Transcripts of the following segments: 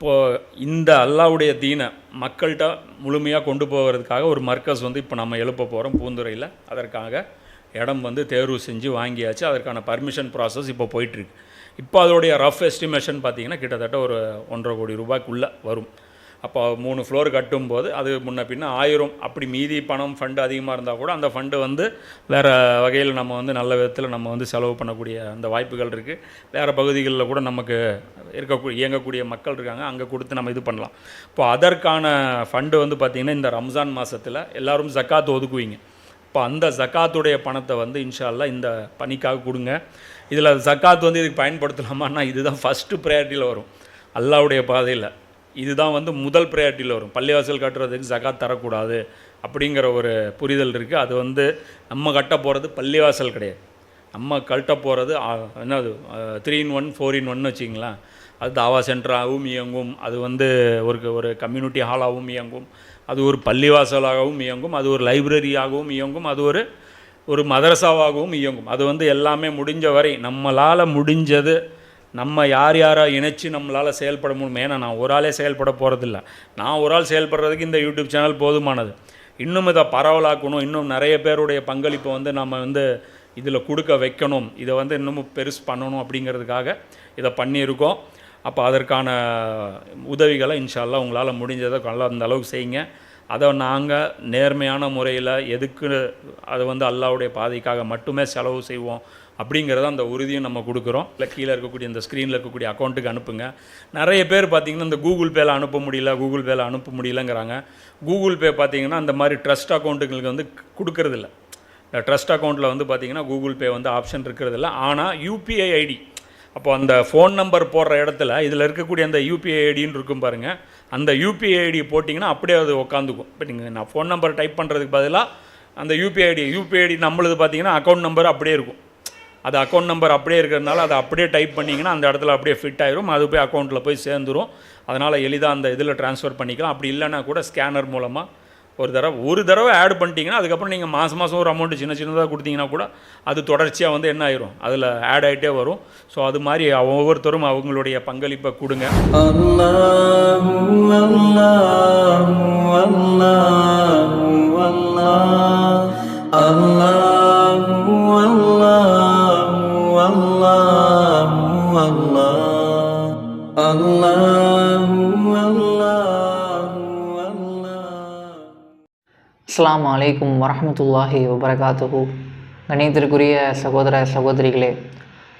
இப்போது இந்த அல்லாவுடைய தீனை மக்கள்கிட்ட முழுமையாக கொண்டு போகிறதுக்காக ஒரு மர்க்கஸ் வந்து இப்போ நம்ம எழுப்ப போகிறோம் பூந்துறையில். அதற்காக இடம் வந்து தேர்வு செஞ்சு வாங்கியாச்சு. அதற்கான பர்மிஷன் ப்ராசஸ் இப்போ போயிட்டுருக்கு இப்போ அதோடைய ரஃப் எஸ்டிமேஷன் பார்த்திங்கன்னா கிட்டத்தட்ட ஒரு ஒன்றரை கோடி ரூபாய்க்குள்ளே வரும். அப்போ மூணு ஃப்ளோர் கட்டும்போது அது முன்ன பின்ன ஆயிரம். அப்படி மீதி பணம் ஃபண்டு அதிகமாக இருந்தால் கூட அந்த ஃபண்டு வந்து வேறு வகையில் நம்ம வந்து நல்ல விதத்தில் நம்ம வந்து செலவு பண்ணக்கூடிய அந்த வாய்ப்புகள் இருக்குது வேறு பகுதிகளில் கூட நமக்கு இருக்கக்கூடிய இயங்கக்கூடிய மக்கள் இருக்காங்க. அங்கே கொடுத்து நம்ம இது பண்ணலாம். இப்போ அதற்கான ஃபண்டு வந்து பார்த்திங்கன்னா இந்த ரம்ஜான் மாதத்தில் எல்லோரும் ஜக்காத் ஒதுக்குவீங்க. இப்போ அந்த ஜக்காத்துடைய பணத்தை வந்து இன்ஷால்லா இந்த பணிக்காக கொடுங்க. இதில் ஜக்காத் வந்து இதுக்கு பயன்படுத்தலாமான்னா இதுதான் ஃபஸ்ட்டு ப்ரையாரிட்டியில் வரும். அல்லாவுடைய பாதையில். இதுதான் வந்து முதல் ப்ரையாரிட்டியில் வரும். பள்ளிவாசல் கட்டுறதுக்கு ஜகாத் தரக்கூடாது அப்படிங்கிற ஒரு புரிதல் இருக்குது அது வந்து நம்ம கட்ட போகிறது பள்ளிவாசல் கிடையாது. நம்ம கழட்ட போகிறது என்னது three in one four in ஒன்னு வச்சிங்களேன் அது தாவா சென்டராகவும் இயங்கும். அது வந்து ஒரு ஒரு கம்யூனிட்டி ஹாலாகவும் இயங்கும். அது ஒரு பள்ளிவாசலாகவும் இயங்கும். அது ஒரு லைப்ரரியாகவும் இயங்கும். அது ஒரு ஒரு மதரசாவாகவும் இயங்கும். அது வந்து எல்லாமே முடிஞ்ச வரை நம்மளால் முடிஞ்சது நம்ம யார் யாரை இணைச்சி நம்மளால் செயல்பட முடியும் ஏன்னா நான் ஒரு ஆளே செயல்பட போகிறதில்ல நான் ஒரு ஆள் செயல்படுறதுக்கு இந்த யூடியூப் சேனல் போதுமானது. இன்னும் இதை பரவலாக்கணும். இன்னும் நிறைய பேருடைய பங்களிப்பை வந்து நம்ம வந்து இதில் கொடுக்க வைக்கணும். இதை வந்து இன்னமும் பெருசு பண்ணணும் அப்படிங்கிறதுக்காக இதை பண்ணியிருக்கோம். அப்போ அதற்கான உதவிகளை இன்ஷால்லா உங்களால் முடிஞ்சதை நல்லா அந்த அளவுக்கு செய்யுங்க. அதை நாங்கள் நேர்மையான முறையில் எதுக்கு அதை வந்து அல்லாவுடைய பாதைக்காக மட்டுமே செலவு செய்வோம். அப்படிங்கிறத அந்த உறுதியும் நம்ம கொடுக்குறோம். இல்லை கீழே இருக்கக்கூடிய இந்த ஸ்க்ரீனில் இருக்கக்கூடிய அக்கௌண்ட்டுக்கு அனுப்புங்க. நிறைய பேர் பார்த்திங்கன்னா இந்த கூகுள் பேல அனுப்ப முடியல கூகுள் பேல அனுப்ப முடியலங்கிறாங்க. கூகுள் பே பார்த்திங்கன்னா அந்த மாதிரி ட்ரஸ்ட் அக்கௌண்ட்டுங்களுக்கு வந்து கொடுக்கறதில்ல. இந்த ட்ரஸ்ட் அக்கௌண்ட்டில் வந்து பார்த்திங்கன்னா கூகுள் பே வந்து ஆப்ஷன் இருக்கிறதில்ல. ஆனால் யூபிஐ ஐடி அப்போ அந்த ஃபோன் நம்பர் போடுற இடத்துல இதில் இருக்கக்கூடிய அந்த யூபிஐ ஐடின்னு இருக்கும் பாருங்கள் அந்த யூபிஐ ஐடி போட்டிங்கன்னா அப்படியே அது உட்காந்துக்கும் இப்போ நீங்கள் நான் ஃபோன் நம்பர் டைப் பண்ணுறதுக்கு பதிலாக அந்த யூபிஐ ஐடி யூபிஐ ஐடி நம்மளது பார்த்தீங்கன்னா அக்கௌண்ட் நம்பர் அப்படியே இருக்கும். அது அக்கௌண்ட் நம்பர் அப்படியே இருக்கிறதுனால அதை அப்படியே டைப் பண்ணிங்கன்னா அந்த இடத்துல அப்படியே ஃபிட் ஆயிரும். அது போய் அக்கௌண்ட்டில் போய் சேர்ந்துடும் அதனால் எளிதாக அந்த இதில் ட்ரான்ஸ்ஃபர் பண்ணிக்கலாம். அப்படி இல்லைனா கூட ஸ்கேனர் மூலமாக ஒரு தடவை ஒரு தடவை ஆட் பண்ணிட்டீங்கன்னா அதுக்கப்புறம் நீங்கள் மாதம் மாதம் ஒரு அமௌண்ட்டு சின்ன சின்னதாக கொடுத்தீங்கன்னா கூட அது தொடர்ச்சியாக வந்து என்ன ஆயிரும்? அதில் ஆட் ஆகிட்டே வரும். ஸோ அது மாதிரி ஒவ்வொருத்தரும் அவங்களுடைய பங்களிப்பை கொடுங்க. அல்லாஹ். அல்லாஹ். الله الله الله الله الله அஸ்ஸலாமு அலைக்கும் வரஹ்மத்துல்லாஹி வபரகாத்துஹு கணியத்திற்குரிய சகோதர சகோதரிகளே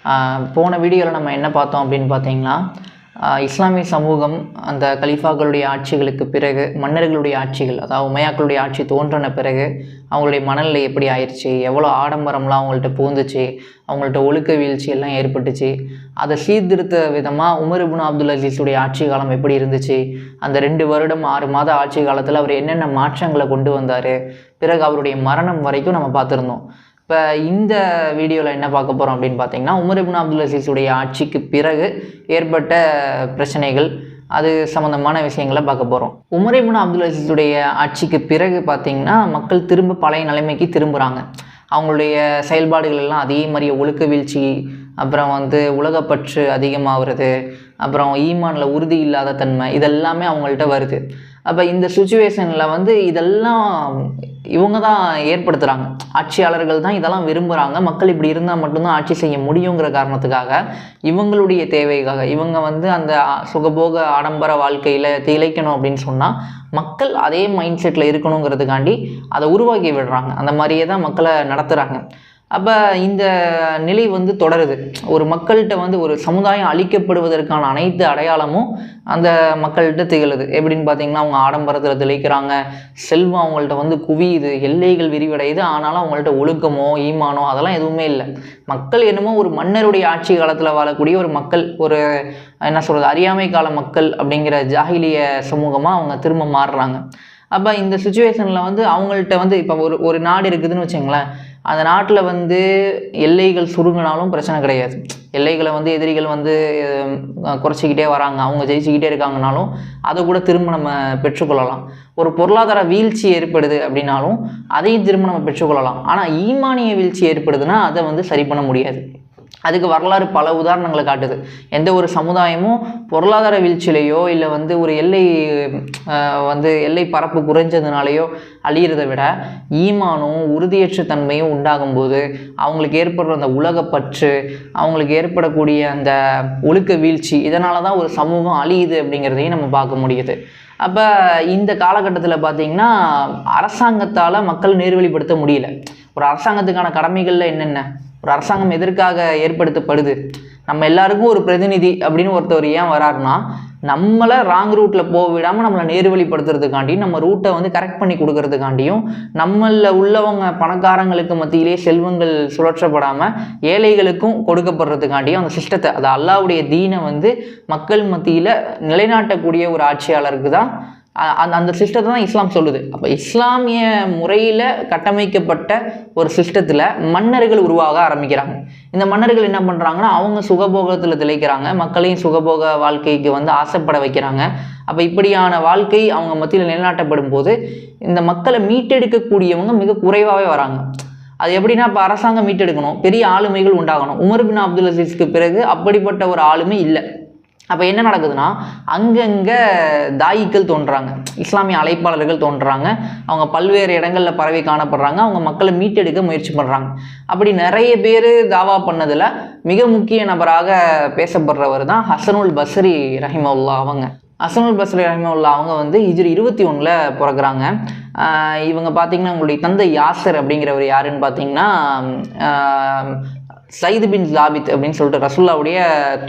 ஆஹ் போன வீடியோவில் நம்ம என்ன பார்த்தோம் அப்படின்னு பார்த்தீங்கன்னா ஆஹ் இஸ்லாமிய சமூகம் அந்த கலீஃபாக்களுடைய ஆட்சிகளுக்கு பிறகு மன்னர்களுடைய ஆட்சிகள் அதாவது உமையாக்களுடைய ஆட்சி தோன்றின பிறகு அவங்களுடைய மனநிலை எப்படி ஆயிடுச்சு எவ்வளோ ஆடம்பரம்லாம் அவங்கள்ட்ட பூந்துச்சு அவங்கள்ட்ட ஒழுக்க வீழ்ச்சி எல்லாம் ஏற்பட்டுச்சு அதை சீர்திருத்த விதமாக உமர் இப்னு அப்துல் அசீஸுடைய ஆட்சி காலம் எப்படி இருந்துச்சு அந்த ரெண்டு வருடம் ஆறு மாத ஆட்சி காலத்தில் அவர் என்னென்ன மாற்றங்களை கொண்டு வந்தார் பிறகு அவருடைய மரணம் வரைக்கும் நம்ம பார்த்துருந்தோம். இப்போ இந்த வீடியோவில் என்ன பார்க்க போகிறோம் அப்படின்னு பார்த்தீங்கன்னா உமர் இப்னு அப்துல் அசீஸுடைய ஆட்சிக்கு பிறகு ஏற்பட்ட பிரச்சனைகள் அது சம்மந்தமான விஷயங்களை பார்க்க போகிறோம் உமர் இப்னு அப்துல் அசீஸுடைய ஆட்சிக்கு பிறகு பார்த்தீங்கன்னா மக்கள் திரும்ப பழைய நிலைமைக்கு திரும்புகிறாங்க அவங்களுடைய செயல்பாடுகள் எல்லாம் அதே மாதிரி ஒழுக்க வீழ்ச்சி அப்புறம் வந்து உலகப்பற்று அதிகமாகிறது அப்புறம் ஈமானில் உறுதி இல்லாத தன்மை இதெல்லாமே அவங்கள்ட்ட வருது. அப்போ இந்த சுச்சுவேஷனில் வந்து இதெல்லாம் இவங்க தான் ஏற்படுத்துகிறாங்க ஆட்சியாளர்கள் தான் இதெல்லாம் விரும்புகிறாங்க மக்கள் இப்படி இருந்தால் மட்டும்தான் ஆட்சி செய்ய முடியுங்கிற காரணத்துக்காக இவங்களுடைய தேவைக்காக இவங்க வந்து அந்த சுகபோக ஆடம்பர வாழ்க்கையில் திளைக்கணும் அப்படின்னு சொன்னால் மக்கள் அதே மைண்ட் செட்டில் இருக்கணுங்கிறதுக்காண்டி அதை உருவாக்கி விடுறாங்க. அந்த மாதிரியே தான் மக்களை நடத்துகிறாங்க அப்போ இந்த நிலை வந்து தொடருது. ஒரு மக்கள்கிட்ட வந்து ஒரு சமுதாயம் அழிக்கப்படுவதற்கான அனைத்து அடையாளமும் அந்த மக்கள்கிட்ட திகழுது. எப்படின்னு பார்த்தீங்கன்னா அவங்க ஆடம்பரத்தில் திளைக்கிறாங்க. செல்வம் அவங்கள்ட்ட வந்து குவியுது. எல்லைகள் விரிவடையுது. ஆனாலும் அவங்கள்ட்ட ஒழுக்கமோ ஈமானோ அதெல்லாம் எதுவுமே இல்லை. மக்கள் என்னமோ ஒரு மன்னருடைய ஆட்சி காலத்தில் வாழக்கூடிய ஒரு மக்கள் ஒரு என்ன சொல்கிறது அறியாமை கால மக்கள் அப்படிங்கிற ஜாகிலிய சமூகமாக அவங்க திரும்ப மாறுறாங்க. அப்போ இந்த சுச்சுவேஷனில் வந்து அவங்கள்ட்ட வந்து இப்போ ஒரு ஒரு நாடு இருக்குதுன்னு வச்சுங்களேன். அந்த நாட்டில் வந்து எல்லைகள் சுருங்கினாலும் பிரச்சனை கிடையாது. எல்லைகளை வந்து எதிரிகள் வந்து குறைச்சிக்கிட்டே வராங்க. அவங்க ஜெயிச்சுக்கிட்டே இருக்காங்கனாலும் அதை கூட திரும்ப நம்ம பெற்றுக்கொள்ளலாம். ஒரு பொருளாதார வீழ்ச்சி ஏற்படுது அப்படின்னாலும் அதையும் திரும்ப நம்ம பெற்றுக்கொள்ளலாம். ஆனால் ஈமானிய வீழ்ச்சி ஏற்படுதுன்னா அதை வந்து சரி பண்ண முடியாது. அதுக்கு வரலாறு பல உதாரணங்களை காட்டுது. எந்த ஒரு சமுதாயமும் பொருளாதார வீழ்ச்சியிலையோ இல்லை வந்து ஒரு எல்லை வந்து எல்லை பரப்பு குறைஞ்சதுனாலையோ அழியிறதை விட ஈமானும் உறுதியற்ற தன்மையும் உண்டாகும்போது அவங்களுக்கு ஏற்படுற அந்த உலகப்பற்று அவங்களுக்கு ஏற்படக்கூடிய அந்த ஒழுக்க வீழ்ச்சி இதனால தான் ஒரு சமூகம் அழியுது அப்படிங்கிறதையும் நம்ம பார்க்க முடியுது. அப்போ இந்த காலகட்டத்தில் பார்த்தீங்கன்னா அரசாங்கத்தால் மக்கள் நேர்வழிப்படுத்த முடியல. ஒரு அரசாங்கத்துக்கான கடமைகளில் என்னென்ன? ஒரு அரசாங்கம் எதற்காக ஏற்படுத்தப்படுது? நம்ம எல்லாருக்கும் ஒரு பிரதிநிதி அப்படின்னு ஒருத்தர் ஏன் வராருன்னா நம்மளை ராங் ரூட்டில் போக விடாமல் நம்மளை நேர்வழிப்படுத்துறதுக்காண்டியும் நம்ம ரூட்டை வந்து கரெக்ட் பண்ணி கொடுக்கறதுக்காண்டியும் நம்மளில் உள்ளவங்க பணக்காரங்களுக்கு மத்தியிலே செல்வங்கள் சுழற்றப்படாமல் ஏழைகளுக்கும் கொடுக்கப்படுறதுக்காண்டியும் அந்த சிஸ்டத்தை அது அல்லாவுடைய தீனை வந்து மக்கள் மத்தியில் நிலைநாட்டக்கூடிய ஒரு ஆட்சியாளருக்கு தான் அந்த அந்த சிஸ்டத்தை தான் இஸ்லாம் சொல்லுது. அப்போ இஸ்லாமிய முறையில் கட்டமைக்கப்பட்ட ஒரு சிஸ்டத்தில் மன்னர்கள் உருவாக ஆரம்பிக்கிறாங்க. இந்த மன்னர்கள் என்ன பண்ணுறாங்கன்னா அவங்க சுகபோகத்தில் திளைக்கிறாங்க. மக்களையும் சுகபோக வாழ்க்கைக்கு வந்து ஆசைப்பட வைக்கிறாங்க. அப்போ இப்படியான வாழ்க்கை அவங்க மத்தியில் நிலைநாட்டப்படும் போது இந்த மக்களை மீட்டெடுக்கக்கூடியவங்க மிக குறைவாகவே வராங்க. அது எப்படின்னா இப்போ அரசாங்கம் மீட்டெடுக்கணும். பெரிய ஆளுமைகள் உண்டாகணும். உமர் பின் அப்துல் அசீஸ்க்கு பிறகு அப்படிப்பட்ட ஒரு ஆளுமை இல்லை. அப்போ என்ன நடக்குதுன்னா அங்கங்கே தாயிக்கள் தோன்றாங்க இஸ்லாமிய அழைப்பாளர்கள் தோன்றாங்க அவங்க பல்வேறு இடங்களில் பரவி காணப்படுறாங்க அவங்க மக்களை மீட்டெடுக்க முயற்சி பண்ணுறாங்க அப்படி நிறைய பேர் தாவா பண்ணதில் மிக முக்கிய நபராக பேசப்படுறவர் தான் ஹசனுல் பஸ்ரி ரஹிமவுல்லா அவங்க. ஹசனுல் பஸ்ரி ரஹிமவுல்லா அவங்க வந்து ஹிஜ்ரி இருபத்தி ஒன்றில் பிறகுறாங்க இவங்க பார்த்தீங்கன்னா உங்களுடைய தந்தை யாசர் அப்படிங்கிறவர் யாருன்னு பார்த்தீங்கன்னா சைது பின் ஜாபித் அப்படின்னு சொல்லிட்டு ரசுல்லாவுடைய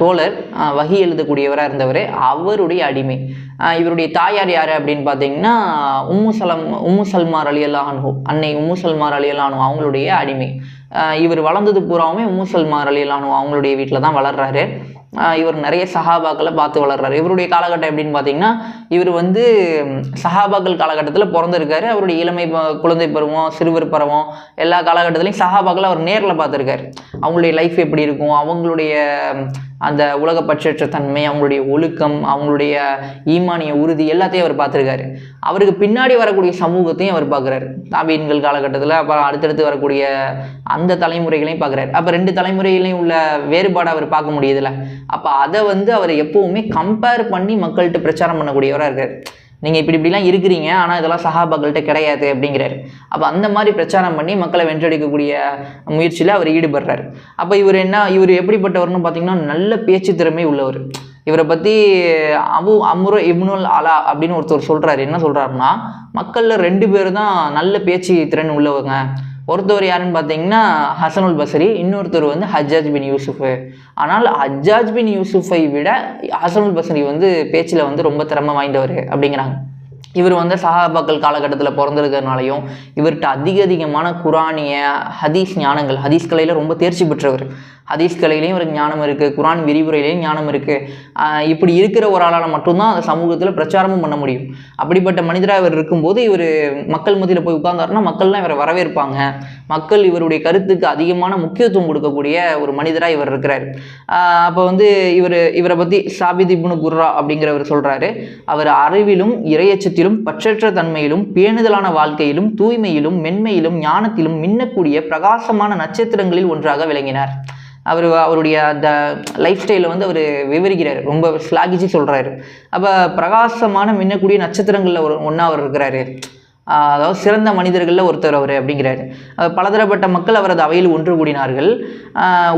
தோழர் வகி எழுதக்கூடியவராக இருந்தவர். அவருடைய அடிமை. இவருடைய தாயார் யார் அப்படின்னு பார்த்தீங்கன்னா உம்மு சலம் உம்மு சல்மார் அலி அல்லாஹானு அன்னை உம்மு சல்மார் அலி அல்லானு அவங்களுடைய அடிமை. இவர் வளர்ந்தது பூராவுமே உம்மு சல்மார் அலி அல்லானு அவங்களுடைய வீட்டில் தான் வளர்றாரு. இவர் நிறைய சஹாபாக்களை பார்த்து வளர்றாரு. இவருடைய காலகட்டம் எப்படின்னு பார்த்தீங்கன்னா இவர் வந்து சஹாபாக்கள் காலகட்டத்தில் பிறந்திருக்காரு. அவருடைய இளமை ப- குழந்தை பருவம் சிறுவர் பருவம் எல்லா காலகட்டத்திலையும் சஹாபாக்களை அவர் நேரில் பார்த்துருக்காரு. அவங்களுடைய லைஃப் எப்படி இருக்கும்? அவங்களுடைய அந்த உலக பட்சற்ற தன்மை அவங்களுடைய ஒழுக்கம் அவங்களுடைய ஈமானிய உறுதி எல்லாத்தையும் அவர் பார்த்துருக்காரு. அவருக்கு பின்னாடி வரக்கூடிய சமூகத்தையும் அவர் பார்க்குறாரு. தாபீன்கள் காலகட்டத்தில் அப்புறம் அடுத்தடுத்து வரக்கூடிய அந்த தலைமுறைகளையும் பார்க்குறாரு. அப்போ ரெண்டு தலைமுறைகளையும் உள்ள வேறுபாடு அவர் பார்க்க முடியுதுல்ல. அப்போ அதை வந்து அவர் எப்போவுமே கம்பேர் பண்ணி மக்கள்கிட்ட பிரச்சாரம் பண்ணக்கூடியவராக இருக்கார். நீங்கள் இப்படி இப்படிலாம் இருக்கிறீங்க ஆனால் இதெல்லாம் சஹாபாக்கள்கிட்ட கிடையாது அப்படிங்கிறாரு. அப்போ அந்த மாதிரி பிரச்சாரம் பண்ணி மக்களை வென்றெடுக்கக்கூடிய முயற்சியில் அவர் ஈடுபடுறாரு. அப்போ இவர் என்ன இவர் எப்படிப்பட்டவர்னு பார்த்தீங்கன்னா நல்ல பேச்சு திறமை உள்ளவர். இவரை பற்றி அபு அம்ரு இப்னுல் அலா அப்படின்னு ஒருத்தர் சொல்கிறாரு என்ன சொல்கிறாருன்னா மக்களில் ரெண்டு பேர் தான் நல்ல பேச்சு திறன் உள்ளவங்க. ஒருத்தவர் யாருன்னு பார்த்தீங்கன்னா ஹசனுல் பசரி இன்னொருத்தர் வந்து ஹஜ்ஜாஜ் பின் யூசுஃபு. ஆனால் ஹஜ்ஜாஜ் பின் யூசுஃபை விட ஹசனுல் பசரி வந்து பேச்சில் வந்து ரொம்ப திறமை வாய்ந்தவர் அப்படிங்கிறாங்க. இவர் வந்து சஹாபாக்கள் காலகட்டத்தில் பிறந்திருக்கிறதுனாலையும் இவர்கிட்ட அதிக அதிகமான குரானிய ஹதீஸ் ஞானங்கள் ஹதீஸ் கலையில் ரொம்ப தேர்ச்சி பெற்றவர். ஹதீஸ் கலையிலையும் இவருக்கு ஞானம் இருக்குது குரான் விரிவுரையிலையும் ஞானம் இருக்குது இப்படி இருக்கிற ஒரு ஆளால் மட்டும்தான் அந்த சமூகத்தில் பிரச்சாரமும் பண்ண முடியும். அப்படிப்பட்ட மனிதராக இவர் இருக்கும்போது இவர் மக்கள் மத்தியில் போய் உட்கார்ந்தாருன்னா மக்கள்லாம் இவரை வரவேற்பாங்க. மக்கள் இவருடைய கருத்துக்கு அதிகமான முக்கியத்துவம் கொடுக்கக்கூடிய ஒரு மனிதராக இவர் இருக்கிறார். அப்போ வந்து இவர் இவரை பற்றி சாபித் இப்னு குர்ரா அப்படிங்கிறவர் சொல்கிறாரு அவர் அறிவிலும் இறையச்சத்திலும் பற்றற்ற தன்மையிலும் பேணுதலான வாழ்க்கையிலும் தூய்மையிலும் மென்மையிலும் ஞானத்திலும் மின்னக்கூடிய பிரகாசமான நட்சத்திரங்களில் ஒன்றாக விளங்கினார். அவர் அவருடைய அந்த லைஃப் ஸ்டைலில் வந்து அவர் விவரிக்கிறார். ரொம்ப ஸ்லாகிச்சு சொல்கிறாரு அப்போ பிரகாசமான மின்னக்கூடிய நட்சத்திரங்களில் ஒரு ஒன்றா அவர் இருக்கிறாரு. அதாவது சிறந்த மனிதர்களில் ஒருத்தர் அவர் அப்படிங்கிறாரு. பலதரப்பட்ட மக்கள் அவரது அவையில் ஒன்று கூடினார்கள்.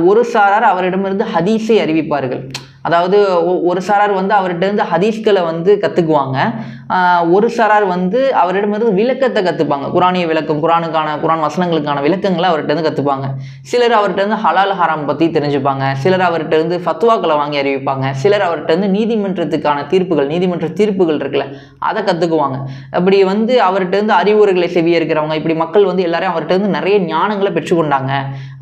ஒரு சாரார் அவரிடமிருந்து ஹதீஸை அறிவிப்பார்கள். அதாவது ஒ- ஒரு சாரார் வந்து அவர்கிட்ட ஹதீஸ்களை வந்து கற்றுக்குவாங்க ஒரு சாரார் வந்து அவரிடமிருந்து விளக்கத்தை கற்றுப்பாங்க குரானிய விளக்கம் குரானுக்கான குரான் வசனங்களுக்கான விளக்கங்களை அவர்கிட்டருந்து கற்றுப்பாங்க சிலர் அவர்கிட்ட ஹலால் ஹராம் பற்றி தெரிஞ்சுப்பாங்க. சிலர் அவர்கிட்ட இருந்து ஃபத்வாக்களை வாங்கி அறிவிப்பாங்க. சிலர் அவர்கிட்ட இருந்து நீதிமன்றத்துக்கான தீர்ப்புகள் நீதிமன்ற தீர்ப்புகள் இருக்குல்ல அதை கற்றுக்குவாங்க அப்படி வந்து அவர்கிட்ட இருந்து அறிவுரைகளை செவிய இருக்கிறவங்க இப்படி மக்கள் வந்து எல்லாரையும் அவர்கிட்ட இருந்து நிறைய ஞானங்களை பெற்றுக்கொண்டாங்க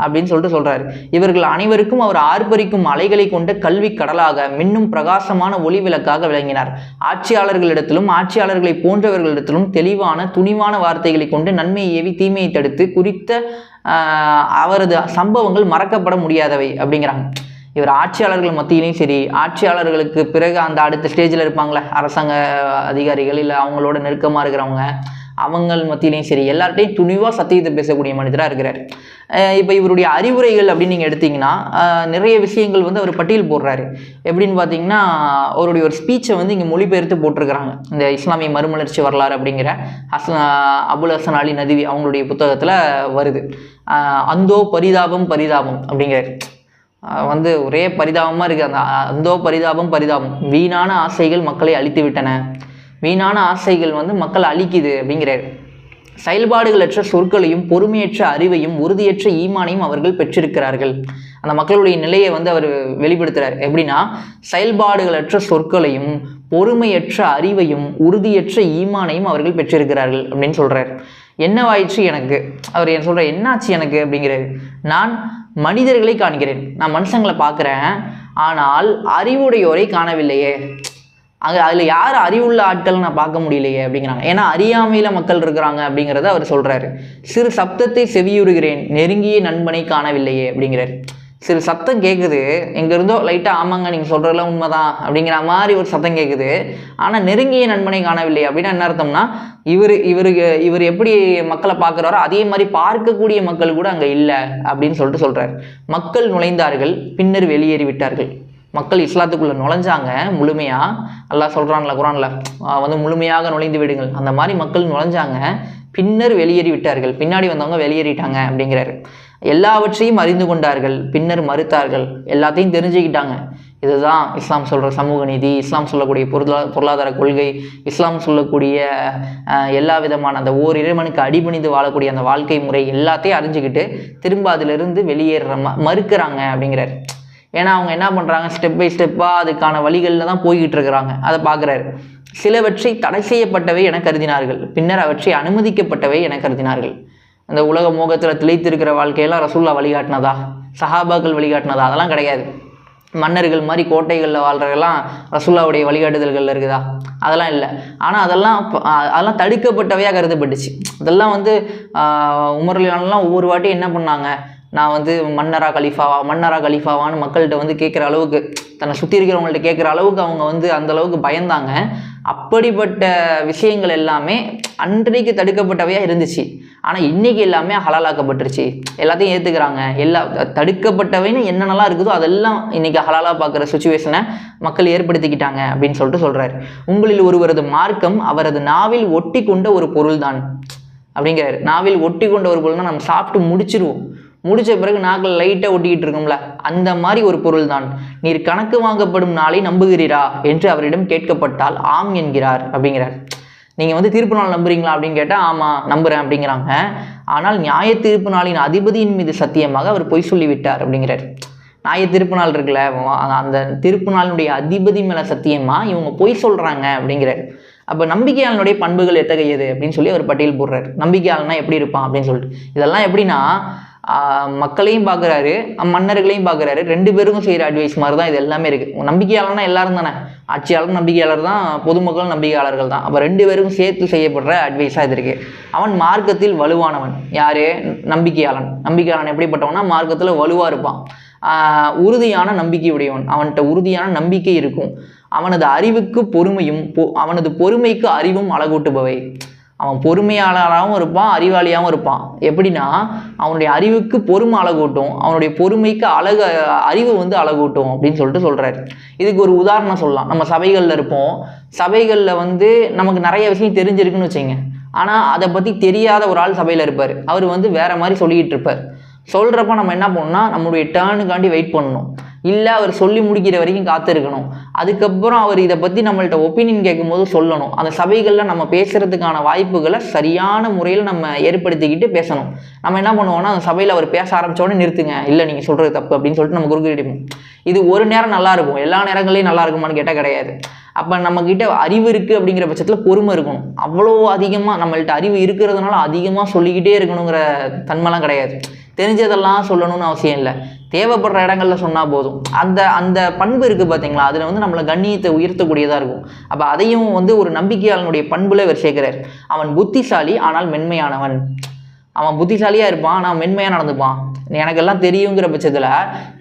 அப்படின்னு சொல்லிட்டு சொல்கிறாரு இவர்கள் அனைவருக்கும் அவர் ஆர்ப்பரிக்கும் அலைகளை கொண்ட கல்வி கடலாக மின்னும் பிரகாசமான ஒளி விளக்காக விளங்கினார். ஆட்சியாளர்களிடத்திலும் ஆட்சியாளர்களை போன்றவர்களிடத்திலும் தெளிவான துணிவான வார்த்தைகளை கொண்டு நன்மையை ஏவி தீமையை தடுத்து குறித்த ஆஹ், அவரது சம்பவங்கள் மறக்கப்பட முடியாதவை அப்படிங்கிறாங்க. இவர் ஆட்சியாளர்கள் மத்தியிலையும் சரி ஆட்சியாளர்களுக்கு பிறகு அந்த அடுத்த ஸ்டேஜில் இருப்பாங்களே அரசாங்க அதிகாரிகள் இல்லை அவங்களோட நெருக்கமாக இருக்கிறவங்க. அவங்கள் மத்தியிலையும் சரி எல்லார்ட்டையும் துணிவாக சத்தியத்தை பேசக்கூடிய மனிதராக இருக்கிறார். இப்போ இவருடைய அறிவுரைகள் அப்படின்னு நீங்கள் எடுத்தீங்கன்னா நிறைய விஷயங்கள் வந்து அவர் பட்டியல் போடுறாரு. எப்படின்னு பார்த்தீங்கன்னா அவருடைய ஒரு ஸ்பீச்சை வந்து இங்கே மொழிபெயர்த்து போட்டிருக்கிறாங்க. இந்த இஸ்லாமிய மறுமலர்ச்சி வரலாறு அப்படிங்கிற ஹஸ் அபுல் ஹசன் அலி நதிவி அவங்களுடைய புத்தகத்தில் வருது. அந்தோ பரிதாபம் பரிதாபம் அப்படிங்கிறார். வந்து ஒரே பரிதாபமாக இருக்குது அந்த அந்தோ பரிதாபம் பரிதாபம். வீணான ஆசைகள் மக்களை அழித்து விட்டன வீணான ஆசைகள் வந்து மக்கள் அழிக்குது அப்படிங்கிறார் செயல்பாடுகளற்ற சொற்களையும் பொறுமையற்ற அறிவையும் உறுதியற்ற ஈமானையும் அவர்கள் பெற்றிருக்கிறார்கள். அந்த மக்களுடைய நிலையை வந்து அவர் வெளிப்படுத்துகிறார் எப்படின்னா செயல்பாடுகளற்ற சொற்களையும் பொறுமையற்ற அறிவையும் உறுதியற்ற ஈமானையும் அவர்கள் பெற்றிருக்கிறார்கள் அப்படின்னு சொல்றார். என்னவாயிற்று எனக்கு? அவர் என்ன சொல்ற என்னாச்சு எனக்கு? அப்படிங்கிறாரு. நான் மனிதர்களை காண்கிறேன். நான் மனுஷங்களை பார்க்குறேன். ஆனால் அறிவுடையோரை காணவில்லையே. அது அதில் யார் அறிவுள்ள ஆட்கள் நான் பார்க்க முடியலையே அப்படிங்கிறாங்க. ஏன்னா அறியாமையில் மக்கள் இருக்கிறாங்க அப்படிங்கிறத அவர் சொல்கிறாரு சிறு சப்தத்தை செவியுறுகிறேன் நெருங்கிய நண்பனை காணவில்லையே அப்படிங்கிறாரு. சிறு சத்தம் கேட்குது எங்கேருந்தோ லைட்டாக ஆமாங்க நீங்கள் சொல்கிறதெல்லாம் உண்மைதான் அப்படிங்கிற மாதிரி ஒரு சத்தம் கேட்குது ஆனால் நெருங்கிய நண்பனை காணவில்லை அப்படின்னா என்ன அர்த்தம்னா இவர் இவருக்கு இவர் எப்படி மக்களை பார்க்குறாரோ அதே மாதிரி பார்க்கக்கூடிய மக்கள் கூட அங்கே இல்லை அப்படின்னு சொல்லிட்டு சொல்கிறார் மக்கள் நுழைந்தார்கள் பின்னர் வெளியேறி விட்டார்கள் மக்கள் இஸ்லாத்துக்குள்ளே நுழைஞ்சாங்க முழுமையாக நல்லா சொல்கிறான்ல குரானில் வந்து முழுமையாக நுழைந்து விடுங்கள். அந்த மாதிரி மக்கள் நுழைஞ்சாங்க. பின்னர் வெளியேறி விட்டார்கள் பின்னாடி வந்தவங்க வெளியேறிட்டாங்க அப்படிங்கிறாரு. எல்லாவற்றையும் அறிந்து கொண்டார்கள். பின்னர் மறுத்தார்கள். எல்லாத்தையும் தெரிஞ்சுக்கிட்டாங்க. இதுதான் இஸ்லாம் சொல்கிற சமூக நீதி. இஸ்லாம் சொல்லக்கூடிய பொருளா பொருளாதார கொள்கை. இஸ்லாம் சொல்லக்கூடிய எல்லா விதமான அந்த ஓர் இறைவனுக்கு அடிபணிந்து வாழக்கூடிய அந்த வாழ்க்கை முறை எல்லாத்தையும் அறிஞ்சுக்கிட்டு திரும்ப அதிலிருந்து வெளியேற ம மறுக்கிறாங்க அப்படிங்கிறார். ஏன்னா அவங்க என்ன பண்ணுறாங்க ஸ்டெப் பை ஸ்டெப்பாக அதுக்கான வழிகளில் தான் போய்கிட்டு இருக்கிறாங்க அதை பார்க்குறாரு. சிலவற்றை தடை செய்யப்பட்டவை என கருதினார்கள். பின்னர் அவற்றை அனுமதிக்கப்பட்டவை என கருதினார்கள். அந்த உலக மோகத்தில் திளைத்திருக்கிற வாழ்க்கையெல்லாம் ரசூல்லா வழிகாட்டினதா? சஹாபாக்கள் வழிகாட்டினதா? அதெல்லாம் கிடையாது. மன்னர்கள் மாதிரி கோட்டைகளில் வாழ்கிறதெல்லாம் ரசூல்லாவுடைய வழிகாட்டுதல்களில் இருக்குதா? அதெல்லாம் இல்லை. ஆனால் அதெல்லாம் அதெல்லாம் தடுக்கப்பட்டவையாக கருதப்பட்டுச்சு. அதெல்லாம் வந்து ஆஹ், ஒவ்வொரு வாட்டி என்ன பண்ணாங்க? நான் வந்து மன்னரா கலிஃபாவா மன்னரா கலிஃபாவான்னு மக்கள்கிட்ட வந்து கேட்குற அளவுக்கு தன்னை சுற்றி இருக்கிறவங்கள்ட்ட கேட்குற அளவுக்கு அவங்க வந்து அந்த அளவுக்கு பயந்தாங்க. அப்படிப்பட்ட விஷயங்கள் எல்லாமே அன்றைக்கு தடுக்கப்பட்டவையாக இருந்துச்சு. ஆனால் இன்றைக்கி எல்லாமே ஹலாலாக்கப்பட்டுருச்சு. எல்லாத்தையும் ஏற்றுக்கிறாங்க எல்லா தடுக்கப்பட்டவைன்னு என்னென்னலாம் இருக்குதோ அதெல்லாம் இன்னைக்கு ஹலாலாக பார்க்குற சுச்சுவேஷனை மக்கள் ஏற்படுத்திக்கிட்டாங்க அப்படின்னு சொல்லிட்டு சொல்கிறாரு உங்களில் ஒருவரது மார்க்கம் அவரது நாவில் ஒட்டி கொண்ட ஒரு பொருள்தான். அப்படிங்கிறாரு. நாவில் ஒட்டி கொண்ட ஒரு பொருள்னா நம்ம சாப்பிட்டு முடிச்சிருவோம். முடிச்ச பிறகு நாக்கில் லைட்டாக ஒட்டிக்கிட்டு இருக்கோம்ல அந்த மாதிரி ஒரு பொருள் தான் நீர் கணக்கு வாங்கப்படும் நாளை நம்புகிறீரா என்று அவரிடம் கேட்கப்பட்டால் ஆம் என்கிறார் அப்படிங்கிறார். நீங்கள் வந்து தீர்ப்பு நாள் நம்புறீங்களா அப்படின்னு கேட்டால் ஆமாம் நம்புகிறேன் அப்படிங்கிறாங்க. ஆனால் நியாய தீர்ப்பு நாளின் அதிபதியின் மீது சத்தியமாக அவர் பொய் சொல்லிவிட்டார் அப்படிங்கிறார். நியாய தீர்ப்பு நாள் இருக்குல்ல அந்த- திருப்பு தீர்ப்பு நாளினுடைய அதிபதி மேலே சத்தியமாக இவங்க பொய் சொல்கிறாங்க அப்படிங்கிறார். அப்போ நம்பிக்கையாளனுடைய பண்புகள் எத்தகையது அப்படின்னு சொல்லி அவர் பட்டியல் போடுறாரு. நம்பிக்கையாளனா எப்படி இருப்பான் அப்படின்னு சொல்லிட்டு. இதெல்லாம் எப்படின்னா மக்களையும் பார்க்குறாரு மன்னர்களையும் பார்க்குறாரு ரெண்டு பேருக்கும் செய்கிற அட்வைஸ் மாதிரி தான் இது எல்லாமே இருக்குது நம்பிக்கையாளர்னா எல்லாரும் தானே. ஆட்சியாளர் நம்பிக்கையாளர் தான் பொதுமக்கள் நம்பிக்கையாளர்கள் தான். அப்போ ரெண்டு பேருக்கும் சேர்த்து செய்யப்படுற அட்வைஸாக இது இருக்குது அவன் மார்க்கத்தில் வலுவானவன். யார்? நம்பிக்கையாளன். நம்பிக்கையாளன் எப்படிப்பட்டவனா மார்க்கத்தில் வலுவாக இருப்பான். உறுதியான நம்பிக்கையுடையவன். அவன்கிட்ட உறுதியான நம்பிக்கை இருக்கும். அவனது அறிவுக்கு பொறுமையும் பொ- அவனது பொறுமைக்கு அறிவும் அழகூட்டுபவை. அவன் பொறுமையாளராகவும் இருப்பான் அறிவாளியாகவும் இருப்பான். எப்படின்னா அவனுடைய அறிவுக்கு பொறுமை அழகூட்டும் அவனுடைய பொறுமைக்கு அழகு அறிவு வந்து அழகூட்டும் அப்படின்னு சொல்லிட்டு சொல்கிறாரு இதுக்கு ஒரு உதாரணம் சொல்லலாம். நம்ம சபைகளில் இருப்போம். சபைகளில் வந்து நமக்கு நிறைய விஷயம் தெரிஞ்சிருக்குன்னு வச்சுங்க. ஆனால் அதை பற்றி தெரியாத ஒரு ஆள் சபையில் இருப்பார். அவர் வந்து வேறு மாதிரி சொல்லிக்கிட்டு இருப்பார். சொல்கிறப்ப நம்ம என்ன பண்ணணும்னா நம்மளுடைய டேர்னுக்காண்டி வெயிட் பண்ணணும். இல்லை அவர் சொல்லி முடிக்கிற வரைக்கும் காத்திருக்கணும். அதுக்கப்புறம் அவர் இதை பற்றி நம்மள்ட்ட ஒப்பீனியன் கேட்கும்போது சொல்லணும். அந்த சபைகளில் நம்ம பேசுகிறதுக்கான வாய்ப்புகளை சரியான முறையில் நம்ம ஏற்படுத்திக்கிட்டு பேசணும். நம்ம என்ன பண்ணுவோம்னா அந்த சபையில் அவர் பேச ஆரம்பித்தோடனே நிறுத்துங்க. இல்லை நீங்கள் சொல்கிறது தப்பு அப்படின்னு சொல்லிட்டு நம்ம குறுக்கிடுவோம் இது ஒரு நேரம் நல்லா இருக்கும். எல்லா நேரங்களையும் நல்லா இருக்குமான்னு கேட்டால் கிடையாது. அப்போ நம்மக்கிட்ட அறிவு இருக்குது அப்படிங்கிற பட்சத்தில் பொறுமை இருக்கணும். அவ்வளோ அதிகமாக நம்மள்ட்ட அறிவு இருக்கிறதுனால அதிகமாக சொல்லிக்கிட்டே இருக்கணுங்கிற தன்மைலாம் கிடையாது. தெரிஞ்சதெல்லாம் சொல்லணும்னு அவசியம் இல்லை. தேவைப்படுற இடங்கள்ல சொன்னால் போதும். அந்த அந்த பண்பு இருக்குது பார்த்தீங்களா அதில் வந்து நம்மளை கண்ணியத்தை உயர்த்தக்கூடியதாக இருக்கும். அப்போ அதையும் வந்து ஒரு நம்பிக்கையாளனுடைய பண்புல இவர் சேர்க்கிறார். அவன் புத்திசாலி ஆனால் மென்மையானவன். அவன் புத்திசாலியாக இருப்பான் ஆனால் மென்மையாக நடந்துப்பான். எனக்கெல்லாம் தெரியுங்கிற பட்சத்தில்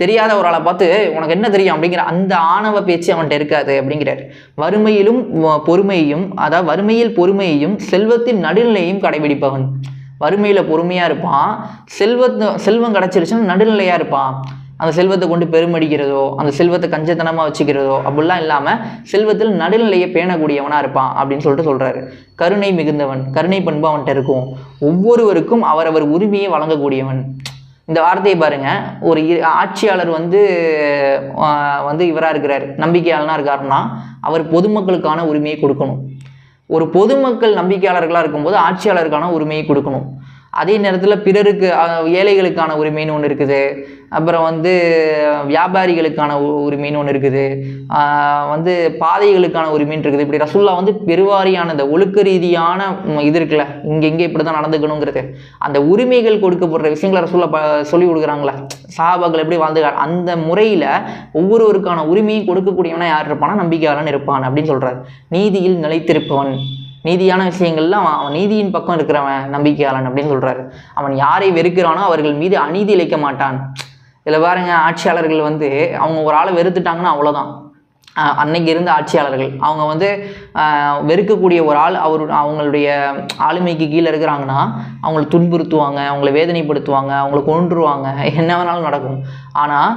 தெரியாத ஒரு ஆளை பார்த்து உனக்கு என்ன தெரியும் அப்படிங்கிற அந்த ஆணவ பேச்சு அவன்கிட்ட இருக்காது அப்படிங்கிறார். வறுமையிலும் பொறுமையையும் அதாவது வறுமையில் பொறுமையையும் செல்வத்தின் நடுநிலையையும் கடைபிடிப்பவன். வறுமையில் பொறுமையாக இருப்பான். செல்வத்தை செல்வம் கிடச்சிருச்சுன்னா நடுநிலையாக இருப்பான். அந்த செல்வத்தை கொண்டு பெருமடிக்கிறதோ அந்த செல்வத்தை கஞ்சத்தனமாக வச்சுக்கிறதோ அப்படிலாம் இல்லாமல் செல்வத்தில் நடுநிலையை பேணக்கூடியவனாக இருப்பான் அப்படின்னு சொல்லிட்டு சொல்கிறாரு கருணை மிகுந்தவன் கருணை பண்பு அவன்கிட்ட இருக்கும். ஒவ்வொருவருக்கும் அவரவர் உரிமையை வழங்கக்கூடியவன். இந்த வார்த்தையை பாருங்க. ஒரு இ- ஆட்சியாளர் வந்து வந்து இவராக இருக்கிறார். நம்பிக்கையாளனாக இருக்காருன்னா அவர் பொதுமக்களுக்கான உரிமையை கொடுக்கணும். ஒரு பொதுமக்கள் நம்பிக்கையாளர்களாக இருக்கும்போது ஆட்சியாளருக்கான உரிமையை கொடுக்கணும். அதே நேரத்தில் பிறருக்கு ஏழைகளுக்கான உரிமைன்னு ஒன்று இருக்குது. அப்புறம் வந்து வியாபாரிகளுக்கான உ- உரிமைன்னு ஒன்று இருக்குது. வந்து பாதைகளுக்கான உரிமைன்னு இருக்குது. இப்படி ரசுல்லா வந்து பெருவாரியான இந்த ஒழுக்க ரீதியான இது இருக்குல்ல இங்கே இங்கே இப்படி தான் நடந்துக்கணுங்கிறது. அந்த உரிமைகள் கொடுக்கப்படுற விஷயங்களை ரசுல்லா ப சொல்லி கொடுக்குறாங்களே சஹாபாக்கள் எப்படி வாழ்ந்து அந்த முறையில் ஒவ்வொருவருக்கான உரிமையும் கொடுக்கக்கூடியவனா யார் இருப்பானா நம்பிக்கையாளன் இருப்பான் அப்படின்னு சொல்கிறார் நீதியில் நிலைத்திருப்பவன். நீதியான விஷயங்கள்லாம் அவன் அவன் நீதியின் பக்கம் இருக்கிறவன் நம்பிக்கையாளன் அப்படின்னு சொல்கிறாரு அவன் யாரை வெறுக்கிறானோ அவர்கள் மீது அநீதி இழைக்க மாட்டான். இதில் பாருங்க ஆட்சியாளர்கள் வந்து அவங்க ஒரு ஆளை வெறுத்துட்டாங்கன்னா அவ்வளோதான் அன்னைக்கு இருந்த ஆட்சியாளர்கள். அவங்க வந்து வெறுக்கக்கூடிய ஒரு ஆள் அவர் அவங்களுடைய ஆளுமைக்கு கீழே இருக்கிறாங்கன்னா அவங்கள துன்புறுத்துவாங்க அவங்கள வேதனைப்படுத்துவாங்க அவங்கள கொன்றுவாங்க. என்ன வேணாலும் நடக்கும். ஆனால்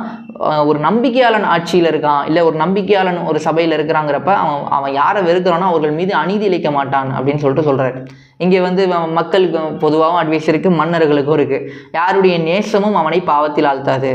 ஒரு நம்பிக்கையாளன் ஆட்சியில் இருக்கான் இல்லை ஒரு நம்பிக்கையாளன் ஒரு சபையில் இருக்கிறாங்கிறப்ப அவன் அவன் யாரை வெறுக்கிறானோ அவர்கள் மீது அநீதி இழைக்க மாட்டான் அப்படின்னு சொல்லிட்டு சொல்கிறாரு இங்கே வந்து மக்களுக்கு பொதுவாகவும் அட்வைஸ் இருக்குது மன்னர்களுக்கும் இருக்குது யாருடைய நேசமும் அவனை பாவத்தில் ஆழ்த்தாது.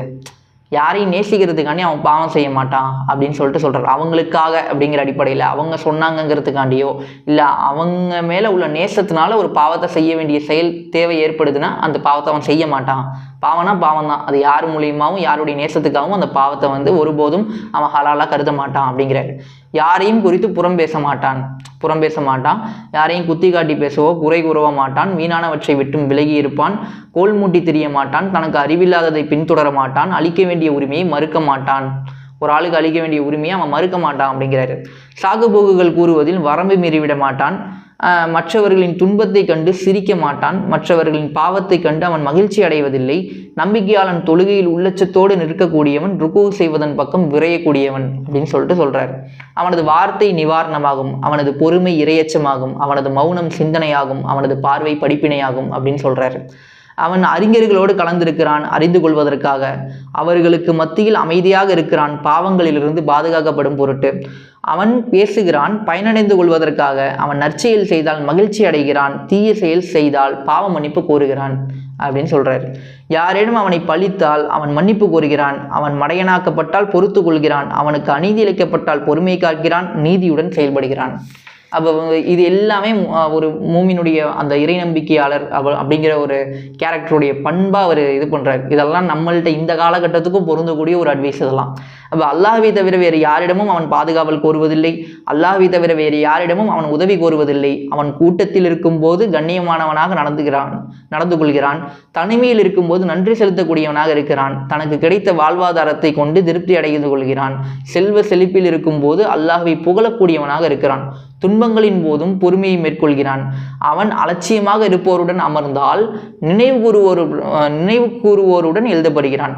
யாரையும் நேசிக்கிறதுக்காண்டி அவன் பாவம் செய்ய மாட்டான் அப்படின்னு சொல்லிட்டு சொல்கிறார் அவங்களுக்காக அப்படிங்கிற அடிப்படையில் அவங்க சொன்னாங்கங்கிறதுக்காண்டியோ இல்லை அவங்க மேலே உள்ள நேசத்தினால ஒரு பாவத்தை செய்ய வேண்டிய செயல் தேவை ஏற்படுதுன்னா அந்த பாவத்தை அவன் செய்ய மாட்டான். பாவம்னா பாவம் தான் அது யார் மூலியமாகவும் யாருடைய நேசத்துக்காகவும் அந்த பாவத்தை வந்து ஒருபோதும் அவன் ஹலாலாக கருத மாட்டான் அப்படிங்கிறாரு. யாரையும் குறித்து புறம் பேச மாட்டான். புறம் பேச மாட்டான். யாரையும் குத்தி காட்டி பேசவோ குறை கூறவோ மாட்டான். வீணானவற்றை விட்டும் விலகி இருப்பான். கோல் மூட்டி திரிய மாட்டான். தனக்கு அறிவில்லாததை பின்தொடர மாட்டான். அளிக்க வேண்டிய உரிமையை மறுக்க மாட்டான். ஒரு ஆளுக்கு அளிக்க வேண்டிய உரிமையை அவன் மறுக்க மாட்டான் அப்படிங்கிறாரு. சாகுபோகுகள் கூறுவதில் வரம்பு மீறிவிட மாட்டான். மற்றவர்களின் துன்பத்தை கண்டு சிரிக்க மாட்டான். மற்றவர்களின் பாவத்தை கண்டு அவன் மகிழ்ச்சி அடைவதில்லை. நம்பிக்கையாளன் தொழுகையில் உள்ளச்சத்தோடு நிற்கக்கூடியவன் ருக்கு செய்வதன் பக்கம் விரையக்கூடியவன் அப்படின்னு சொல்லிட்டு சொல்றாரு. அவனது வார்த்தை நிவாரணமாகும். அவனது பொறுமை இரையச்சமாகும். அவனது மௌனம் சிந்தனையாகும். அவனது பார்வை படிப்பினையாகும் அப்படின்னு சொல்றாரு. அவன் அறிஞர்களோடு கலந்திருக்கிறான் அறிந்து கொள்வதற்காக. அவர்களுக்கு மத்தியில் அமைதியாக இருக்கிறான். பாவங்களிலிருந்து பாதுகாக்கப்படும் பொருட்டு. அவன் பேசுகிறான் பயனடைந்து கொள்வதற்காக. அவன் நற்செயல் செய்தால் மகிழ்ச்சி அடைகிறான் தீய செயல் செய்தால் பாவ மன்னிப்பு கோருகிறான் அப்படின்னு சொல்றார். யாரேனும் அவனை பழித்தால் அவன் மன்னிப்பு கோருகிறான். அவன் மடையனாக்கப்பட்டால் பொறுத்து கொள்கிறான். அவனுக்கு அநீதி இழைக்கப்பட்டால் பொறுமை காக்கிறான் நீதியுடன் செயல்படுகிறான். அப்போ இது எல்லாமே ஒரு மூமினுடைய அந்த இறை நம்பிக்கையாளர் அப்படிங்கிற ஒரு கேரக்டருடைய பண்பாக அவர் இது பண்ணுறாரு இதெல்லாம் நம்மள்கிட்ட இந்த காலகட்டத்துக்கும் பொருந்தக்கூடிய ஒரு அட்வைஸ் இதெல்லாம். அப்போ அல்லாஹ்வை தவிர வேறு யாரிடமும் அவன் பாதுகாவல் கோருவதில்லை. அல்லாஹ்வை தவிர வேறு யாரிடமும் அவன் உதவி கோருவதில்லை. அவன் கூட்டத்தில் இருக்கும்போது கண்ணியமானவனாக நடந்துகிறான் நடந்து கொள்கிறான். தனிமையில் இருக்கும்போது நன்றி செலுத்தக்கூடியவனாக இருக்கிறான். தனக்கு கிடைத்த வாழ்வாதாரத்தை கொண்டு திருப்தி அடைந்து கொள்கிறான். செல்வ செழிப்பில் இருக்கும்போது அல்லாஹ்வை புகழக்கூடியவனாக இருக்கிறான். துன்பங்களின் போதும் பொறுமையை மேற்கொள்கிறான். அவன் அலட்சியமாக இருப்போருடன் அமர்ந்தால் நினைவு கூறுவோரு நினைவு கூறுவோருடன் எழுதப்படுகிறான்.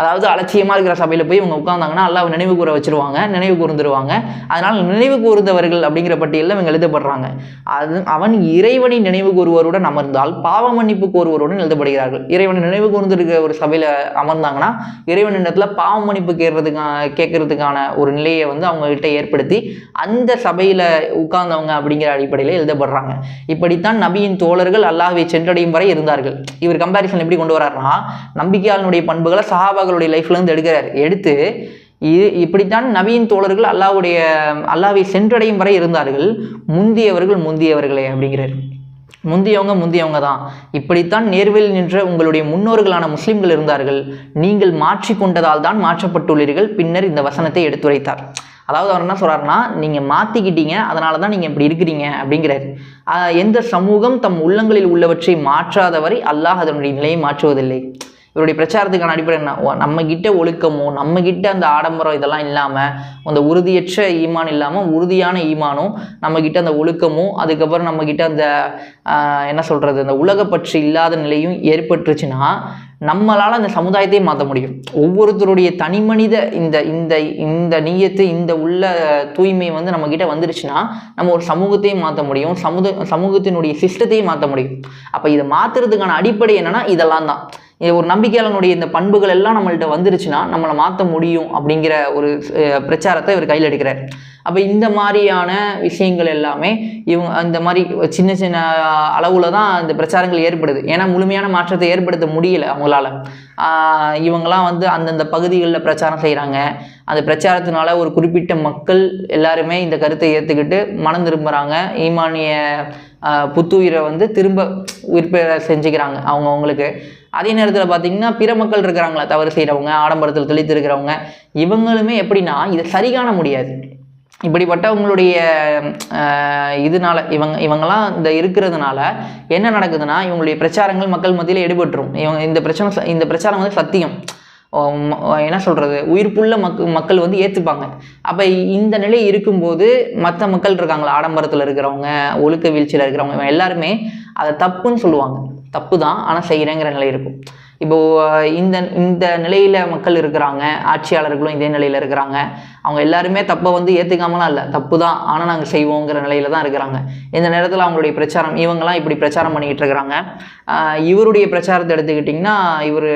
அதாவது அலட்சியமாக இருக்கிற சபையில் போய் இவங்க உட்காந்தாங்கன்னா அல்லாஹ் நினைவு கூற வச்சுருவாங்க நினைவு கூர்ந்துருவாங்க. அதனால் நினைவு கூர்ந்தவர்கள் அப்படிங்கிற பட்டியலில் இவங்க எழுதப்படுறாங்க. அது அவன் இறைவனை நினைவு கூறுவருடன் அமர்ந்தால் பாவ மன்னிப்பு கோருவருடன் எழுதப்படுகிறார்கள். இறைவனை நினைவு கூர்ந்திருக்கிற ஒரு சபையில் அமர்ந்தாங்கன்னா இறைவன் இடத்துல பாவ மன்னிப்பு கேட்கறதுக்கான கேட்கறதுக்கான ஒரு நிலையை வந்து அவங்ககிட்ட ஏற்படுத்தி அந்த சபையில் உட்கார்ந்தவங்க அப்படிங்கிற அடிப்படையில் எழுதப்படுறாங்க. இப்படித்தான் நபியின் தோழர்கள் அல்லாஹை சென்றடையும் வரை இருந்தார்கள். இவர் கம்பாரிசன் எப்படி கொண்டு வர்றாருன்னா நம்பிக்கையாளனுடைய பண்புகளை சஹாபாக்களுடைய லைஃப்ல இருந்து எடுக்கிறார். எடுத்து இது இப்படித்தான் நபியின் தோழர்கள் அல்லாஹ்வுடைய அல்லாவை சென்றடையும் வரை இருந்தார்கள். முந்தியவர்கள் முந்தியவர்களே அப்படிங்கிறார். முந்தியவங்க முந்தியவங்க தான். இப்படித்தான் நேர்வில் நின்ற உங்களுடைய முன்னோர்களான முஸ்லிம்கள் இருந்தார்கள். நீங்கள் மாற்றி கொண்டதால் தான் மாற்றப்பட்டுள்ளீர்கள். பின்னர் இந்த வசனத்தை எடுத்துரைத்தார். அதாவது அவர் என்ன சொல்றாருன்னா நீங்கள் மாற்றிக்கிட்டீங்க அதனால தான் நீங்கள் இப்படி இருக்கிறீங்க அப்படிங்கிறார். ஆஹ் எந்த சமூகம் தம் உள்ளங்களில் உள்ளவற்றை மாற்றாதவரை அல்லாஹ் அதனுடைய நிலையை மாற்றுவதில்லை. இவருடைய பிரச்சாரத்துக்கான அடிப்படை என்ன? நம்ம கிட்ட ஒழுக்கமோ நம்ம கிட்ட அந்த ஆடம்பரம் இதெல்லாம் இல்லாமல் அந்த உறுதியற்ற ஈமான் இல்லாமல் உறுதியான ஈமானும் நம்ம கிட்ட அந்த ஒழுக்கமும் அதுக்கப்புறம் நம்ம கிட்ட அந்த என்ன சொல்றது அந்த உலகப்பற்று இல்லாத நிலையும் ஏற்பட்டுருச்சுன்னா நம்மளால் அந்த சமுதாயத்தையும் மாற்ற முடியும். ஒவ்வொருத்தருடைய தனிமனித இந்த இந்த இந்த நீயத்து இந்த உள்ள தூய்மை வந்து நம்மக்கிட்ட வந்துருச்சுன்னா நம்ம ஒரு சமூகத்தையும் மாற்ற முடியும். சமுத சமூகத்தினுடைய சிஸ்டத்தையும் மாற்ற முடியும். அப்போ இதை மாற்றுறதுக்கான அடிப்படை என்னன்னா இதெல்லாம் தான். ஒரு நம்பிக்கையாளனுடைய இந்த பண்புகள் எல்லாம் நம்மள்கிட்ட வந்துருச்சுன்னா நம்மளை மாற்ற முடியும் அப்படிங்கிற ஒரு பிரச்சாரத்தை இவர் கையில் எடுக்கிறார். அப்போ இந்த மாதிரியான விஷயங்கள் எல்லாமே இவங்க அந்த மாதிரி சின்ன சின்ன அளவில் தான் இந்த பிரச்சாரங்கள் ஏற்படுது. ஏன்னா முழுமையான மாற்றத்தை ஏற்படுத்த முடியல அவங்களால. இவங்களாம் வந்து அந்தந்த பகுதிகளில் பிரச்சாரம் செய்கிறாங்க அந்த பிரச்சாரத்தினால ஒரு குறிப்பிட்ட மக்கள் எல்லாருமே இந்த கருத்தை ஏற்றுக்கிட்டு மனம் திரும்புகிறாங்க ஈமானிய புத்துயிரை வந்து திரும்ப உயிர்ப்பெற செஞ்சுக்கிறாங்க அவங்க அவங்களுக்கு. அதே நேரத்தில் பார்த்தீங்கன்னா பிற மக்கள் இருக்கிறாங்களா? தவறு செய்கிறவங்க ஆடம்பரத்தில் தெளித்து இருக்கிறவங்க இவங்களுமே எப்படின்னா இதை சரி காண முடியாது. இப்படிப்பட்டவங்களுடைய இதனால இவங்க இவங்கெல்லாம் இந்த இருக்கிறதுனால என்ன நடக்குதுன்னா இவங்களுடைய பிரச்சாரங்கள் மக்கள் மத்தியில் எடுபட்டுரும் இவங்க இந்த பிரச்சனை இந்த பிரச்சாரம் வந்து சத்தியம். என்ன சொல்கிறது உயிர்ப்புள்ள மக் மக்கள் வந்து ஏற்றுப்பாங்க அப்போ இந்த நிலை இருக்கும்போது மற்ற மக்கள் இருக்காங்களா? ஆடம்பரத்தில் இருக்கிறவங்க ஒழுக்க வீழ்ச்சியில் இருக்கிறவங்க இவங்க எல்லாருமே அதை தப்புன்னு சொல்லுவாங்க. தப்பு தான் ஆனால் செய்கிறேங்கிற நிலை இருக்கும். இப்போது இந்த இந்த நிலையில் மக்கள் இருக்கிறாங்க ஆட்சியாளர்களும் இதே நிலையில் இருக்கிறாங்க. அவங்க எல்லாருமே தப்பை வந்து ஏற்றுக்காமலாம் இல்லை. தப்பு தான் ஆனால் நாங்கள் செய்வோங்கிற நிலையில தான் இருக்கிறாங்க. இந்த நேரத்தில் அவங்களுடைய பிரச்சாரம் இவங்கெல்லாம் இப்படி பிரச்சாரம் பண்ணிக்கிட்டு இருக்கிறாங்க. இவருடைய பிரச்சாரத்தை எடுத்துக்கிட்டிங்கன்னா இவர்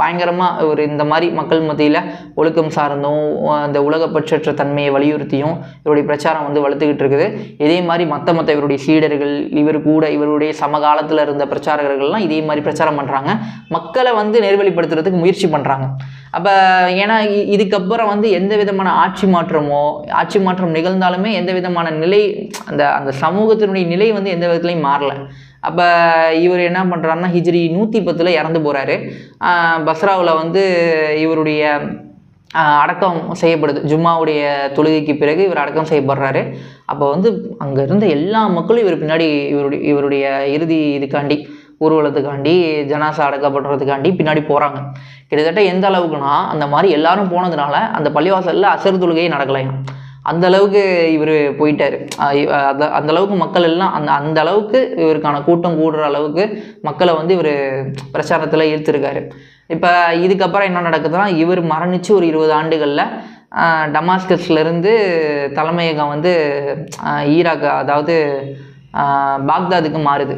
பயங்கரமாக இவர் இந்த மாதிரி மக்கள் மத்தியில் ஒழுக்கம் சார்ந்தும் அந்த உலகப்பற்றற்ற தன்மையை வலியுறுத்தியும் இவருடைய பிரச்சாரம் வந்து வளர்த்துக்கிட்டு இருக்குது. இதே மாதிரி மற்ற மற்ற இவருடைய சீடர்கள் இவர் கூட இவருடைய சமகாலத்தில் இருந்த பிரச்சாரகர்கள்லாம் இதே மாதிரி பிரச்சாரம் பண்ணுறாங்க மக்களை வந்து நெருவழிப்படுத்துறதுக்கு முயற்சி பண்ணுறாங்க அப்போ ஏன்னா இ- இதுக்கப்புறம் வந்து எந்த விதமான ஆட்சி மாற்றமோ ஆட்சி மாற்றம் நிகழ்ந்தாலுமே எந்த விதமான நிலை அந்த அந்த சமூகத்தினுடைய நிலை வந்து எந்த விதத்துலையும் மாறலை. அப்போ இவர் என்ன பண்ணுறாருன்னா ஹிஜ்ரி நூற்றி பத்தில் இறந்து போகிறாரு பஸ்ராவில் வந்து இவருடைய அடக்கம் செய்யப்படுது. ஜும்மாவுடைய தொழுகைக்கு பிறகு இவர் அடக்கம் செய்யப்படுறாரு. அப்போ வந்து அங்கே இருந்த எல்லா மக்களும் இவர் பின்னாடி இவருடைய இவருடைய இறுதி இதுக்காண்டி ஊர்வலத்துக்காண்டி ஜனாசா அடக்கப்படுறதுக்காண்டி பின்னாடி போகிறாங்க கிட்டத்தட்ட எந்த அளவுக்குன்னா அந்த மாதிரி எல்லாரும் போனதுனால அந்த பள்ளிவாசலில் அசர் தொழுகையே நடக்கலையாம் அந்த அளவுக்கு இவர் போயிட்டார். அந்த அந்த அளவுக்கு மக்கள் எல்லாம் அந்த அந்த அளவுக்கு இவருக்கான கூட்டம் கூடுற அளவுக்கு மக்களை வந்து இவர் பிரச்சாரத்தில் ஈர்த்திருக்காரு. இப்போ இதுக்கப்புறம் என்ன நடக்குதுன்னா இவர் மரணிச்சு ஒரு இருபது ஆண்டுகளில் டமாஸ்கஸ்லேருந்து தலைமையகம் வந்து ஈராக் அதாவது பாக்தாதுக்கு மாறுது.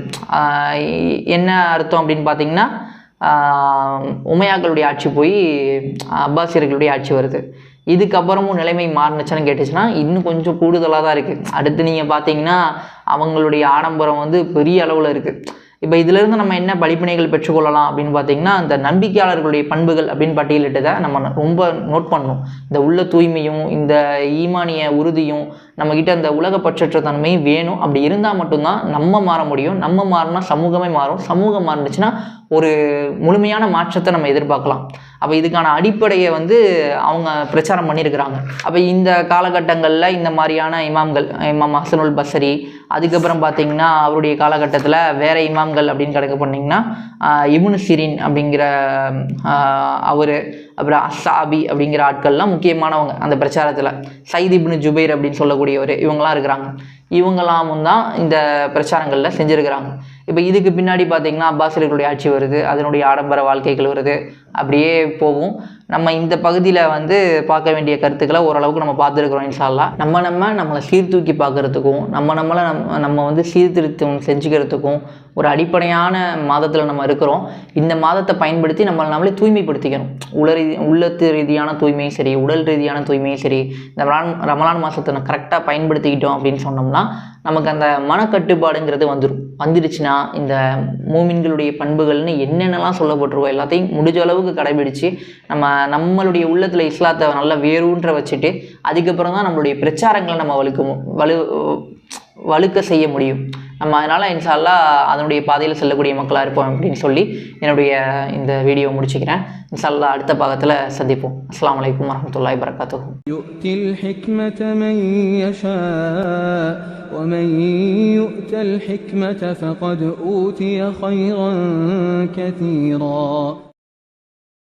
என்ன அர்த்தம் அப்படின்னு பார்த்தீங்கன்னா உமையாக்களுடைய ஆட்சி போய் அப்பாசியர்களுடைய ஆட்சி வருது. இதுக்கப்புறமும் நிலைமை மாறுனுச்சுன்னு கேட்டுச்சுன்னா இன்னும் கொஞ்சம் கூடுதலாக தான் இருக்குது அடுத்து நீங்கள் பார்த்தீங்கன்னா அவங்களுடைய ஆடம்பரம் வந்து பெரிய அளவில் இருக்குது இப்போ இதிலிருந்து நம்ம என்ன படிப்பினைகள் பெற்றுக்கொள்ளலாம் அப்படின்னு பார்த்தீங்கன்னா இந்த நம்பிக்கையாளர்களுடைய பண்புகள் அப்படின்னு பட்டியலிட்டதை நம்ம ரொம்ப நோட் பண்ணணும். இந்த உள்ள தூய்மையும் இந்த ஈமானிய உறுதியும் நம்மக்கிட்ட அந்த உலகப்பற்றற்ற தன்மை வேணும். அப்படி இருந்தால் மட்டும்தான் நம்ம மாற முடியும். நம்ம மாறினா சமூகமே மாறும். சமூகம் மாறுனுச்சுன்னா ஒரு முழுமையான மாற்றத்தை நம்ம எதிர்பார்க்கலாம். அப்போ இதுக்கான அடிப்படையை வந்து அவங்க பிரச்சாரம் பண்ணியிருக்கிறாங்க அப்போ இந்த காலகட்டங்களில் இந்த மாதிரியான இமாம்கள் இமாம் ஹசனுல் பசரி அதுக்கப்புறம் பார்த்தீங்கன்னா அவருடைய காலகட்டத்தில் வேற இமாம்கள் அப்படின்னு கணக்கு பண்ணிங்கன்னா இமுனு சிரின் அப்படிங்கிற அவர் அப்புறம் அஸ்ஸாபி அப்படிங்கிற ஆட்கள்லாம் முக்கியமானவங்க அந்த பிரச்சாரத்தில். சைத் இப்னு ஜுபைர் அப்படின்னு சொல்லக்கூடியவர் இவங்களாம் இருக்கிறாங்க. இவங்களாமும் தான் இந்த பிரச்சாரங்களில் செஞ்சுருக்கிறாங்க. இப்போ இதுக்கு பின்னாடி பார்த்தீங்கன்னா அப்பாசிலர்களுடைய ஆட்சி வருது அதனுடைய ஆடம்பர வாழ்க்கைகள் வருது அப்படியே போகும். நம்ம இந்த பகுதியில் வந்து பார்க்க வேண்டிய கருத்துக்களை ஓரளவுக்கு நம்ம பார்த்துருக்குறோம் இன்ஷால்லா நம்ம நம்ம நம்மளை சீர்தூக்கி பார்க்குறதுக்கும் நம்ம நம்மளை நம்ம நம்ம வந்து சீர்திருத்தம் செஞ்சுக்கிறதுக்கும் ஒரு அடிப்படையான மாதத்தில் நம்ம இருக்கிறோம். இந்த மாதத்தை பயன்படுத்தி நம்மளை நம்மளே தூய்மைப்படுத்திக்கணும். உல ரீதி உள்ளத்து ரீதியான தூய்மையும் சரி உடல் ரீதியான தூய்மையும் சரி இந்த ரமலான் ரமலான் மாதத்தை கரெக்டாக பயன்படுத்திக்கிட்டோம் அப்படின்னு சொன்னோம்னா நமக்கு அந்த மனக்கட்டுப்பாடுங்கிறது வந்துடும் வந்துடுச்சுன்னா இந்த மூமின்களுடைய பண்புகள்னு என்னென்னலாம் சொல்லப்பட்டிருக்கோ எல்லாத்தையும் முடிஞ்ச அளவுக்கு கடைபிடித்து நம்ம நம்மளுடைய உள்ளத்தில் இஸ்லாத்தை நல்லா வேரூன்ற வச்சுட்டு அதுக்கப்புறம் தான் நம்மளுடைய பிரச்சாரங்களை நம்ம வலுக்க மு- வலு வலுக்க செய்ய முடியும். நம்ம அதனால் இன்ஷால்லா அதனுடைய பாதையில் செல்லக்கூடிய மக்களாக இருப்போம் அப்படின்னு சொல்லி என்னுடைய இந்த வீடியோ முடிச்சுக்கிறேன் இன்ஷால்லா அடுத்த பாகத்தில் சந்திப்போம் அஸ்ஸலாமு அலைக்கும் வரமத்துல்லாஹி வரகாத்துஹு يؤتي الحكمة من يشاء ومن يؤت الحكمة فقد أوتي خيرا كثيرا